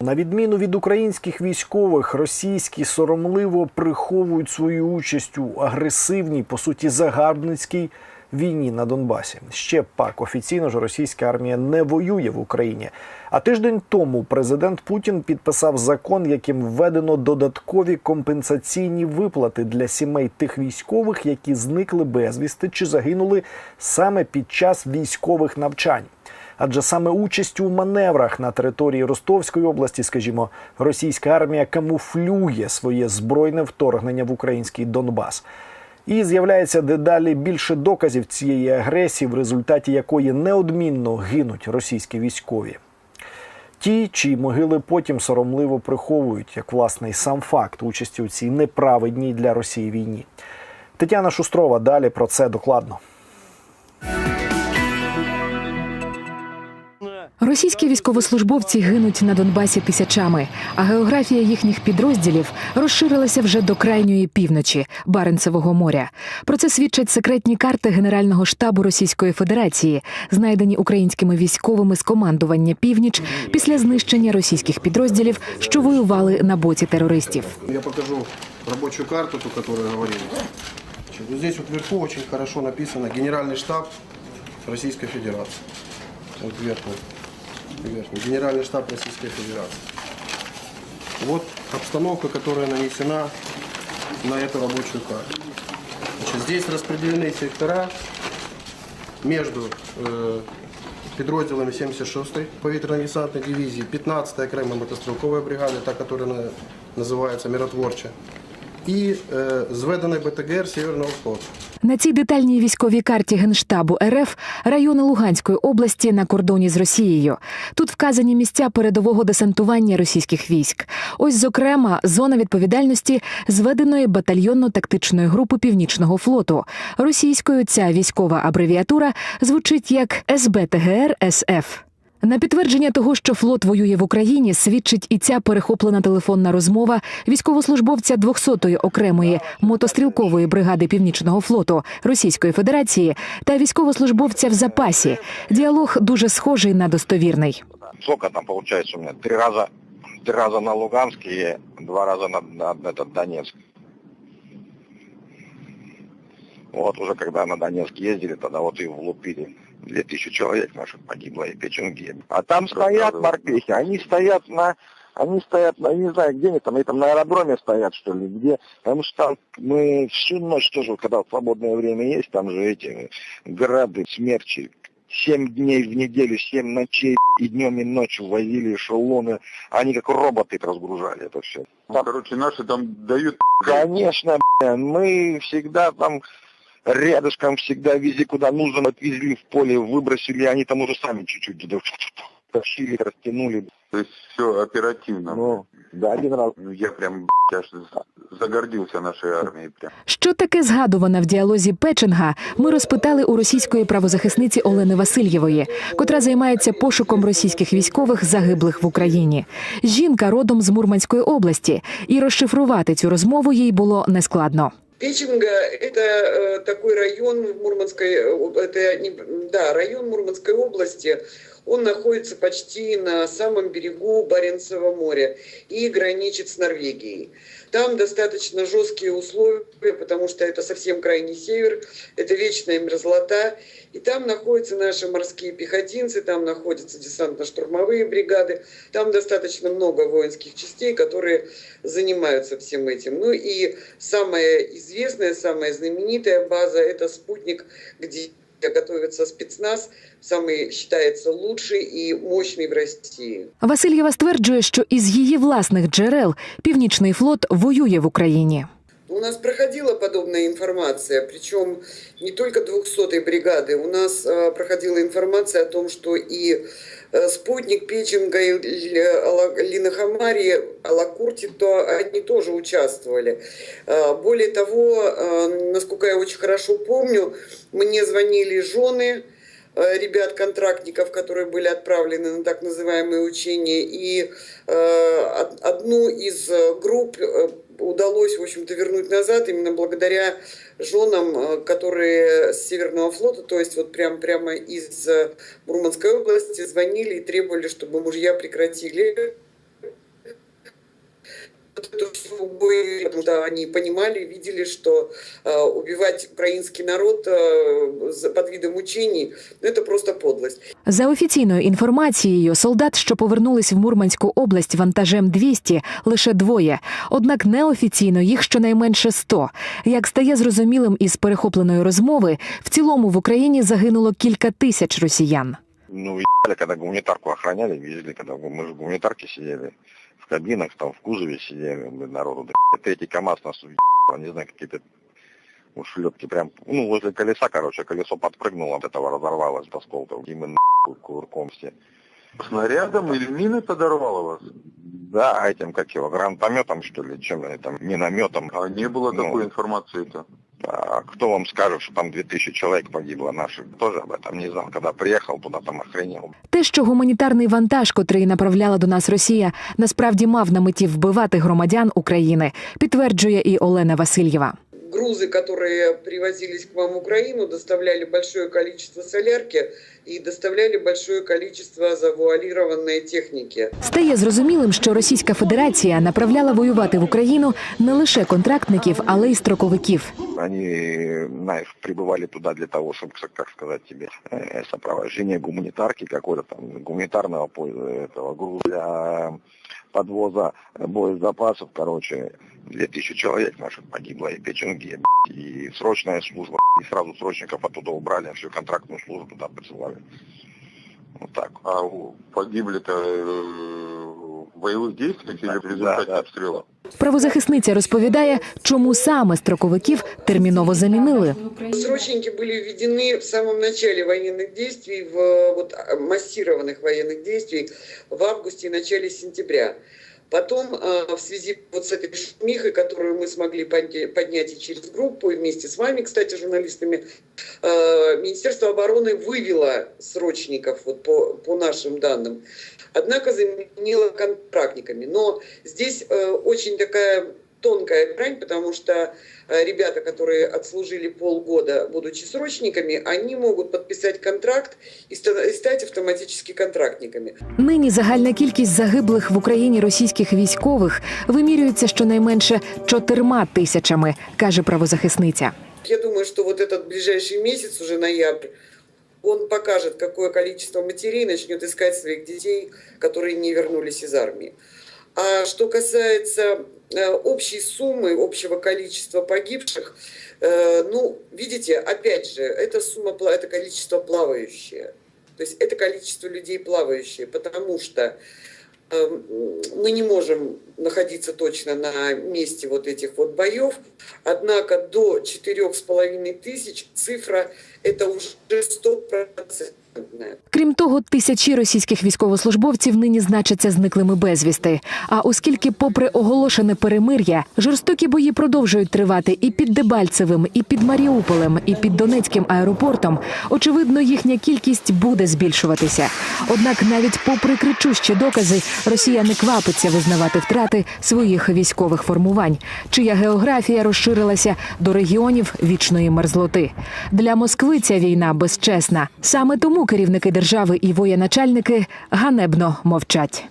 На відміну від українських військових, російські соромливо приховують свою участь у агресивній, по суті, загарбницькій війні на Донбасі. Ще пак офіційно ж російська армія не воює в Україні. А тиждень тому президент Путін підписав закон, яким введено додаткові компенсаційні виплати для сімей тих військових, які зникли безвісти чи загинули саме під час військових навчань. Адже саме участь у маневрах на території Ростовської області, скажімо, російська армія камуфлює своє збройне вторгнення в український Донбас. І з'являється дедалі більше доказів цієї агресії, в результаті якої неодмінно гинуть російські військові. Ті, чиї могили потім соромливо приховують, як власне і сам факт участі у цій неправедній для Росії війні. Тетяна Шустрова далі про це докладно. Російські військовослужбовці гинуть на Донбасі тисячами, а географія їхніх підрозділів розширилася вже до крайньої півночі Баренцевого моря. Про це свідчать секретні карти Генерального штабу Російської Федерації, знайдені українськими військовими з командування північ після знищення російських підрозділів, що воювали на боці терористів. Я покажу рабочую карту, ту, говорили. Значит, вот здесь вот вверху очень хорошо написано Генеральный штаб Российской Федерации. Вот вверху вверху. Генеральный штаб Российской Федерации. Вот обстановка, которая нанесена на эту рабочую карту. Значит, здесь распределены сектора между э, підрозділами 76-ї повітряно-десантної дивізії, 15-ї окрема мотострілкової бригади, та, яка на- називається Миротворча, і е, зведеної БТГР Северного флоту. На цій детальній військовій карті Генштабу РФ райони Луганської області на кордоні з Росією. Тут вказані місця передового десантування російських військ. Ось, зокрема, зона відповідальності зведеної батальйонно-тактичної групи Північного флоту. Російською ця військова абревіатура звучить як СБТГР СФ. На підтвердження того, що флот воює в Україні, свідчить і ця перехоплена телефонна розмова військовослужбовця 200-ї окремої мотострілкової бригади Північного флоту Російської Федерації та військовослужбовця в запасі. Діалог дуже схожий на достовірний. Сколько там получается у меня? Три раза, три раза на Луганск и два раза на, на этот Донецк. Вот уже когда на Донецк ездили, тогда вот и влупили. Две тысячи человек наших погибло и печенги. А там стоят морпехи, они стоят на они стоят, на, я не знаю, где они там, они там на аэродроме стоят, что ли, где, потому что там мы всю ночь тоже, когда свободное время есть, там же эти грады, смерчи, семь дней в неделю, семь ночей и днем, и ночью возили эшелоны. Они как роботы разгружали это все. Ну, короче, наши там дают Конечно, мы всегда там рядышком, всегда везде, куда нужно, отвезли в поле, выбросили, они там уже сами чуть-чуть тащили, растянули. то есть все оперативно. Ну, да, один раз. Ну, Я прям аж загордился нашей армией. Прям. Що таке згадуване в діалозі Печенга, ми розпитали у російської правозахисниці Олени Васильєвої, котра займається пошуком російських військових загиблих в Україні. Жінка родом з Мурманської області, і розшифрувати цю розмову їй було нескладно. Печенга – это э, такой район в Мурманской, э, это не, да, район Мурманской области. Он находится почти на самом берегу Баренцева моря и граничит с Норвегией. Там достаточно жесткие условия, потому что это совсем крайний север, это вечная мерзлота. И там находятся наши морские пехотинцы, там находятся десантно-штурмовые бригады, там достаточно много воинских частей, которые занимаются всем этим. Ну и самая известная, самая знаменитая база – это «Спутник», где готовится спецназ, самый считается лучший и мощный в России. Васильєва стверджує, що із її власних джерел Північний флот воює в Україні. У нас проходила подобная информация, причем не только 200-й бригады. У нас э, проходила информация о том, что и э, спутник Печенга, и Л- Ала- Линохамари, Алакурти, то они тоже участвовали. Э, более того, э, насколько я очень хорошо помню, мне звонили жены э, ребят-контрактников, которые были отправлены на так называемые учения, и э, од- одну из э, групп э, удалось, в общем-то, вернуть назад именно благодаря женам, э, которые с Северного флота, то есть вот прям, прямо из э, Мурманской области звонили и требовали, чтобы мужья прекратили в бой, потому что они понимали, видели, что э, убивать украинский народ э, за- под видом учений, ну, это просто подлость. За офіційною інформацією, солдат, що повернулись в Мурманську область вантажем 200, лише двоє. Однак неофіційно їх щонайменше 100. Як стає зрозумілим із перехопленої розмови, в цілому в Україні загинуло кілька тисяч росіян. Ну, ебали, когда гуманитарку охраняли, везли, когда мы же в гуманитарке сидели, В кабинах, там, в кузове сидели, блин, народу, да, третий КамАЗ нас уебал, не знаю, какие-то ушлепки прям, ну, возле колеса, короче, колесо подпрыгнуло, от этого разорвалось до осколков, и мы нахуй кувырком все. Снарядом или миной подорвало вас? Да, этим, как его, гранатометом, что ли, чем они там, минометом. А не было Ну. такой информации-то? А кто вам скажет, что там 2000 человек погибло наших? Тоже об этом не знал. Когда приехал туда, там охренел. Те, що гуманітарний вантаж, котрий направляла до нас Росія, насправді мав на меті вбивати громадян України, підтверджує і Олена Васильєва. Грузы, которые привозились к вам в Украину, доставляли большое количество солярки и доставляли большое количество завуалированной техники. Стає зрозумілим, що Російська Федерація направляла воювати в Україну не лише контрактників, але й строковиків. Они, знаешь, прибывали туда для того, чтобы, как сказать тебе, э, сопровождение гуманитарки какой-то там, гуманитарного этого груза подвоза боезапасов, короче, 2000 человек наших погибло, и Печенге, и срочная служба, и сразу срочников оттуда убрали, всю контрактную службу туда присылали. Вот так. А погибли-то э, в боевых действиях или в Да, результате да. обстрела? Правозахисниця розповідає, чому саме строковиків терміново замінили. Срочники были введены в самом начале военных действий, в э, вот, а, массированных военных действий в августе и начале сентября. Потом, э, в связи вот с этой шумихой, которую мы смогли подня- поднять и через группу, и вместе с вами, кстати, журналистами, э, Министерство обороны вывело срочников, вот по, по нашим данным, однако заменило контрактниками. Но здесь э, очень такая тонкая грань, потому что э, ребята, которые отслужили полгода, будучи срочниками, они могут подписать контракт и ста- и стать автоматически контрактниками. Нині загальна кількість загиблих в Україні російських військових вимірюється щонайменше чотирма тисячами, каже правозахисниця. Я думаю, что вот этот ближайший месяц, уже ноябрь, он покажет, какое количество матерей начнет искать своих детей, которые не вернулись из армии. А что касается э, общей суммы, общего количества погибших, э, ну, видите, опять же, эта сумма, это количество плавающее. То есть это количество людей плавающие, потому что э, мы не можем находиться точно на месте вот этих вот боев, однако до четырех с половиной тысяч цифра это уже стопроцентная. Крім того, тисячі російських військовослужбовців нині значаться зниклими безвісти. А оскільки, попри оголошене перемир'я, жорстокі бої продовжують тривати і під Дебальцевим, і під Маріуполем, і під Донецьким аеропортом, очевидно, їхня кількість буде збільшуватися. Однак, навіть попри кричущі докази, Росія не квапиться визнавати втрати своїх військових формувань, чия географія розширилася до регіонів вічної мерзлоти. Для Москви ця війна безчесна. Саме керівники держави і воєначальники ганебно мовчать.